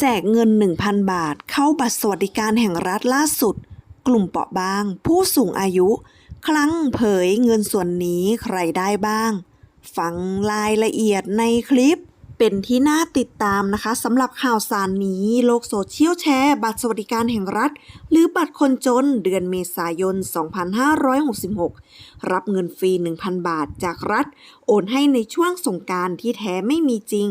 แจกเงิน 1,000 บาท เข้าบัตรสวัสดิการแห่งรัฐล่าสุด กลุ่มเปราะบาง ผู้สูงอายุ ครั้งเผยเงินส่วนนี้ใครได้บ้าง ฟังรายละเอียดในคลิป เป็นที่น่าติดตามนะคะสำหรับข่าวสารนี้ โลกโซเชียลแชร์ บัตรสวัสดิการแห่งรัฐ หรือบัตรคนจนเดือนเมษายน 2566 รับเงินฟรี 1,000 บาทจากรัฐ โอนให้ในช่วงสงการที่แท้ไม่มีจริง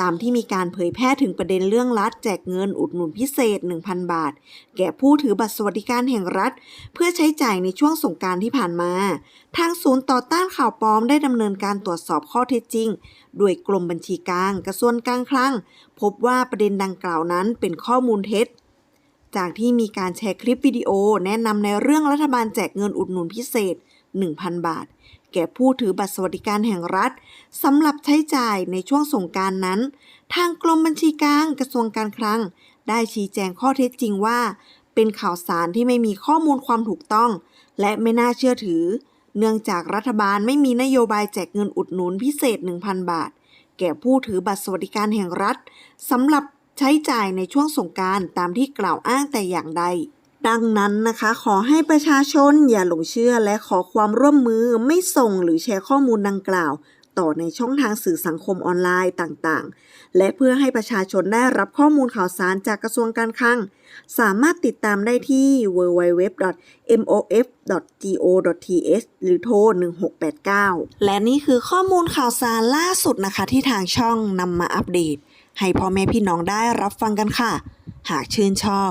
ตามที่มีการเผยแพร่ถึงประเด็นเรื่องรัฐแจกเงินอุดหนุนพิเศษ 1,000 บาท แก่ผู้ถือบัตรสวัสดิการแห่งรัฐ เพื่อใช้จ่ายในช่วงสงการที่ผ่านมา ทางศูนย์ต่อต้านข่าวปลอมได้ดำเนินการตรวจสอบข้อเท็จจริง โดยกรมบัญชีกลางกระทรวงการคลัง พบว่าประเด็นดังกล่าวนั้นเป็นข้อมูลเท็จจากที่มีการแชร์คลิปวิดีโอแนะนำในเรื่องรัฐบาลแจกเงินอุดหนุนพิเศษ 1,000 บาท แก่ผู้ถือบัตรสวัสดิการแห่งรัฐสำหรับใช้จ่ายในช่วงสงการนั้น ทางกรมบัญชีกลางกระทรวงการคลัง ได้ชี้แจงข้อเท็จจริงว่า เป็นข่าวสารที่ไม่มีข้อมูลความถูกต้อง และไม่น่าเชื่อถือ เนื่องจากรัฐบาลไม่มีนโยบายแจกเงินอุดหนุนพิเศษ 1,000 บาท แก่ผู้ถือบัตรสวัสดิการแห่งรัฐสำหรับใช้จ่ายในช่วงสงการตามที่กล่าวอ้างแต่อย่างใด ดังนั้นนะคะ ขอให้ประชาชนอย่าหลงเชื่อและขอความร่วมมือไม่ส่งหรือแชร์ข้อมูลดังกล่าว ต่อในช่องทางสื่อสังคมออนไลน์ต่างๆ และเพื่อให้ประชาชนได้รับข้อมูลข่าวสารจากกระทรวงการคลัง สามารถติดตามได้ที่ www.mof.go.th หรือโทร 1689 และนี่คือข้อมูลข่าวสารล่าสุดนะคะ ที่ทางช่องนำมาอัปเดต ให้พ่อแม่พี่น้องได้รับฟังกันค่ะ หากชื่นชอบ